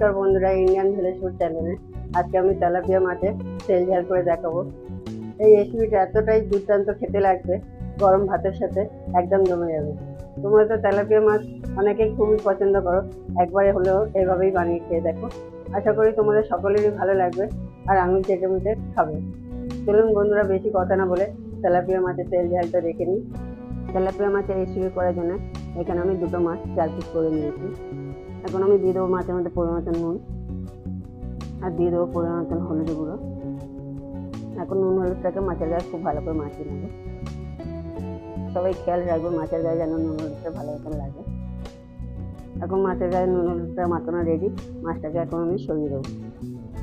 নমস্কার বন্ধুরা Indian village food চ্যানেলে আজকে আমি তেলাপিয়া মাছের তেল ঝাল করে দেখাবো। এই রেসিপিটা এতটাই দুর্দান্ত খেতে লাগবে, গরম ভাতের সাথে একদম জমে যাবে। তোমরা তো তেলাপিয়া মাছ অনেকেই খুবই পছন্দ করো, একবারে হলেও এভাবেই বানিয়ে খেয়ে দেখো। আশা করি তোমাদের সকলেরই ভালো লাগবে, আর আমি চেটে মুটে খাবে। চলুন বন্ধুরা বেশি কথা না বলে তেলাপিয়া মাছের তেল ঝালটা রেখে নিই। তেলাপিয়া মাছের রেসিপি করার জন্য এখানে আমি দুটো মাছ চার পিস করে নিয়েছি। এখন আমি দিয়ে দেবো মাছের মধ্যে পরিমাণ নুন। আর দিয়ে দেবো পরিমাণ হলুদ গুঁড়ো। এখন নুন হলুদটাকে মাছের গায়ে খুব ভালো করে মাখিয়ে নেব। সবাই খেয়াল রাখব মাছের গায়ে যেন নুন হলুদটা ভালো মতন লাগে। এখন মাছের গায়ে নুন হলুদটা মাখানো রেডি মাছটাকে এখন আমি সরিয়ে দেবো।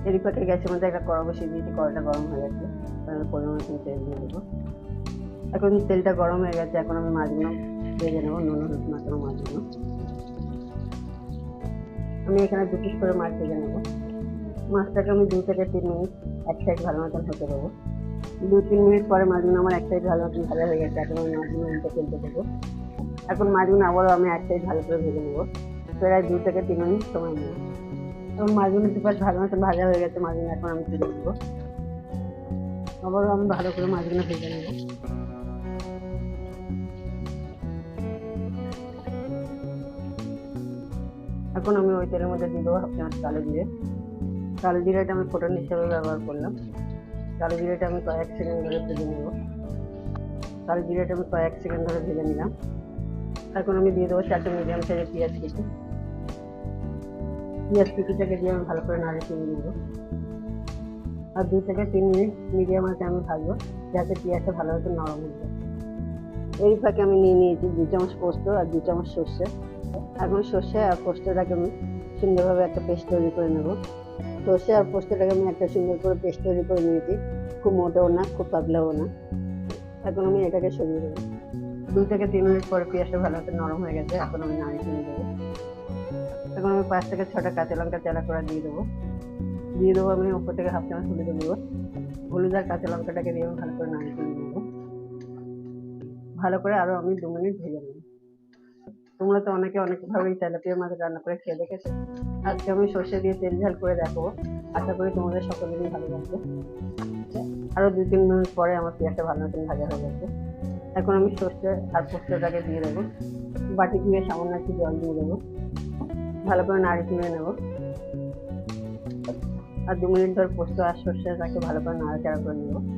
এরই পাখি গ্যাসের মধ্যে একটা কড়া বসিয়ে দিয়েছি, কড়াটা গরম হয়ে গেছে। তাহলে পরিমাণ তেল দিয়ে দেবো। এখন তেলটা গরম হয়ে গেছে, এখন আমি মাছগুলো ভেজে নেব, নুন হলুদ মাখানো মাছগুলো। আমি এখানে পিস করে মাছ ভেজে নেব। মাছটাকে আমি দু থেকে তিন মিনিট এক সাইড ভালো মতন হতে দেবো। দু তিন মিনিট পরে মাছগুলো আমার এক সাইড ভালো মতন ভাজা হয়ে গেছে, এখন আমি মাছগুলো উল্টে ফেলতে দেবো। এখন মাছগুলো আবারও আমি এক সাইড ভালো করে ভেজে নেব। প্রায় দু থেকে তিন মিনিট সময় নেব। এবং মাছগুলো দুপাশ ভালো মতন ভাজা হয়ে গেছে, মাছগুলো এখন আমি তুলে দেবো আবারও আমি ভালো করে মাছগুলো ভেজে নেব। এখন আমি ওই তেলের মধ্যে দিয়ে দেবো হাফ চামচ কালো জিরে। কালো জিরেটা আমি ফোটন হিসাবে ব্যবহার করলাম। কালো জিরেটা আমি কয়েক সেকেন্ড ধরে ভেজে নেব। কালো জিরেটা আমি কয়েক সেকেন্ড ধরে ভেজে নিলাম। এখন আমি দিয়ে দেবো চারটে মিডিয়াম সাইজের পেঁয়াজ কেটে পেঁয়াজ কুচিটাকে দিয়ে আমি ভালো করে নাড়ে চিনি নেব। আর দু থেকে তিন মিনিট মিডিয়াম আছে আমি ভাজবো। যাতে পেঁয়াজটা ভালো মতো নরম হয়ে যায়। এই ফাঁকে আমি নিয়ে নিয়েছি দু চামচ পোস্ত আর দু চামচ সর্ষে। এখন সর্ষে আর পোস্তটাকে আমি সুন্দরভাবে একটা পেস্ট তৈরি করে নেব। সর্ষে আর পোস্তটাকে আমি একটা সুন্দর করে পেস্ট তৈরি করে নিয়েছি। খুব মোটেও না, খুব পাতলাও না। এখন আমি এটাকে সরিয়ে দেবো। দু থেকে তিন মিনিট পরে পেঁয়াজটা ভালো মতো নরম হয়ে গেছে, এখন আমি নাড়ি কিনে দেবো এখন আমি পাঁচ থেকে ছটা কাঁচা লঙ্কা চেলা করে দিয়ে দেবো। দিয়ে দেবো আমি উপর থেকে হাফ চামচ হলুদ দেবো হলুদ আর কাঁচা লঙ্কাটাকে দিয়ে আমি ভালো করে নাড়ি কিনে নেব। ভালো করে আরও আমি দু মিনিট ভেজে নেব। তোমরা তো অনেকে অনেকভাবেই তেলাপিয়া মাছ রান্না করে খেয়ে দেখেছ। আজকে আমি সর্ষে দিয়ে তেল ঝাল করে দেখাবো। আশা করি তোমাদের সকলেরই ভালো লাগবে। আরও দু তিন মিনিট পরে আমার পেঁয়াজটা ভালো মতন ভাজা হয়ে গেছে। এখন আমি সর্ষে আর পোস্তটাকে দিয়ে দেবো। বাটি দিয়ে সামান্য একটু জল দিয়ে দেবো। ভালো করে নাড়ি তুলে নেব। আর দু মিনিট ধর পোস্ত আর সর্ষেটাকে ভালো করে নাড়াচাড়া করে নেব।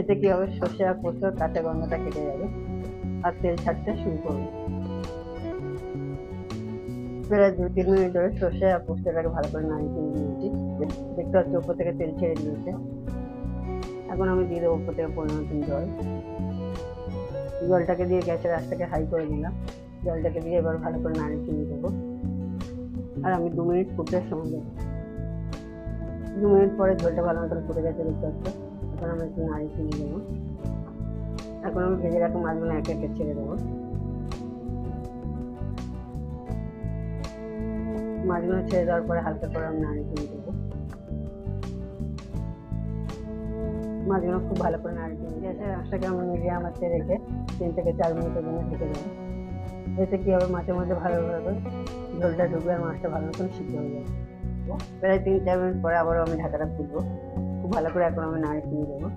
এতে কী হবে? সর্ষে আর পোস্তর কাঁচা গন্ধটা কেটে যাবে। আর তেল ছাড়তে শুরু করবে। প্রায় দু তিন মিনিট ধরে সর্ষে আর পোস্তটাকে ভালো করে নাড়িয়ে কিনে নিয়েছি দেখতে পাচ্ছি উপর থেকে তেল ছেড়ে দিয়েছে। এখন আমি দিয়ে দেবো উপর থেকে পরিমাণ মতন জল। জলটাকে দিয়ে গ্যাসের আঁচটাকে হাই করে দিলাম জলটাকে দিয়ে এবার ভালো করে নাড়িয়ে কিনে দেবো। আর আমি দু মিনিট ফুটতে সময় দেবো। দু মিনিট পরে ঝোলটা ভালো মতন ফুটে গেছে, দেখতে পাচ্ছি? এখন আমি একটু নাড়িয়ে কিনে দেবো এখন আমি ভেজে রাখা মাছগুলো একে একে ছেড়ে দেবো। মাছগুলো ছেড়ে দেওয়ার পরে হালকা করে আমি নাড়ি কিনে দেবো মাছগুলো খুব ভালো করে নাড়ি কিনে গ্যাসের আঁচটাকে আমি মিডিয়াম আছে রেখে তিন থেকে চার মিনিটের জন্য ঢেকে দেবো। এতে কী হবে? মাছের মধ্যে ভালোভাবে ঝোলটা ঢুকবে আর মাছটা ভালো মতন সিদ্ধ হয়ে যাবে। প্রায় তিন চার মিনিট পরে আবারও আমি ঢাকাটা খুলবো। খুব ভালো করে এখন আমি নাড়ি কিনে দেবো।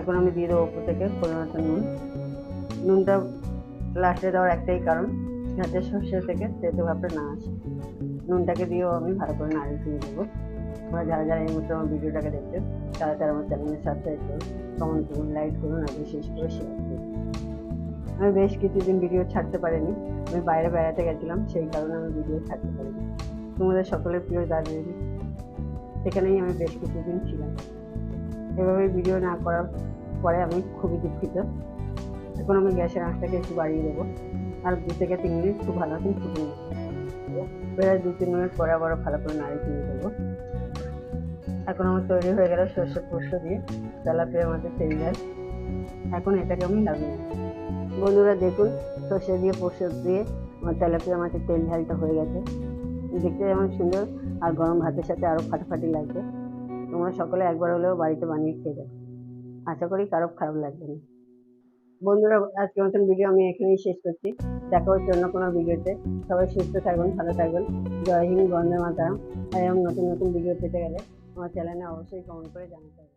এখন আমি দিয়ে দেবো উপর থেকে পরিমাণ নুন। নুনটা লাস্টে দেওয়ার একটাই কারণ, যাতে সর্ষে থেকে তেতো ভাবটা না আসে। নুনটাকে দিয়েও আমি ভালো করে নাড়িয়ে দিয়ে দেবো। তোমরা যারা যারা এই মুহূর্তে আমার ভিডিওটাকে দেখছ, তারা তারা আমার চ্যানেলে সাবস্ক্রাইব করুন কমেন্ট করুন লাইক করুন আর বিশেষ করে শেয়ার করুন আমি বেশ কিছুদিন ভিডিও ছাড়তে পারিনি, আমি বাইরে বেড়াতে গেছিলাম, সেই কারণে আমি ভিডিও ছাড়তে পারিনি। তোমাদের সকলের প্রিয় দার্জিলিং সেখানেই আমি বেশ কিছুদিন ছিলাম। এভাবে ভিডিও না করার পরে আমি খুবই দুঃখিত। এখন আমি গ্যাসের আঁচটাকে একটু বাড়িয়ে দেবো। আর দু থেকে তিন মিনিট খুব ভালো মতন ফুটিয়ে প্রায় দু তিন মিনিট পরে আবার ভালো করে নাড়ি দিয়ে দেবো এখন আমার তৈরি হয়ে গেল সর্ষে পোস্ত দিয়ে তেলাপিয়া মাছের তেল এখন এটাকে আমি লাগিয়ে বন্ধুরা দেখুন, সর্ষে দিয়ে পোস্ত দিয়ে আমার তেলাপিয়া মাছের তেল ঝালটা হয়ে গেছে। দেখতে যেমন সুন্দর, আর গরম ভাতের সাথে আরও ফাটাফাটি লাগবে। তোমরা সকলে একবার হলেও বাড়িতে বানিয়ে খেয়ে যাবে আশা করি কারও খারাপ লাগবে না। বন্ধুরা আজকে মতন ভিডিও আমি এখানেই শেষ করছি। দেখা হচ্ছে অন্য কোনো ভিডিওতে সবাই সুস্থ থাকবেন ভালো থাকবেন জয় হিন্দ, বন্দে আর এরকম নতুন নতুন ভিডিও পেতে গেলে আমার চ্যানেলে অবশ্যই কমেন্ট করে জানাতে হবে।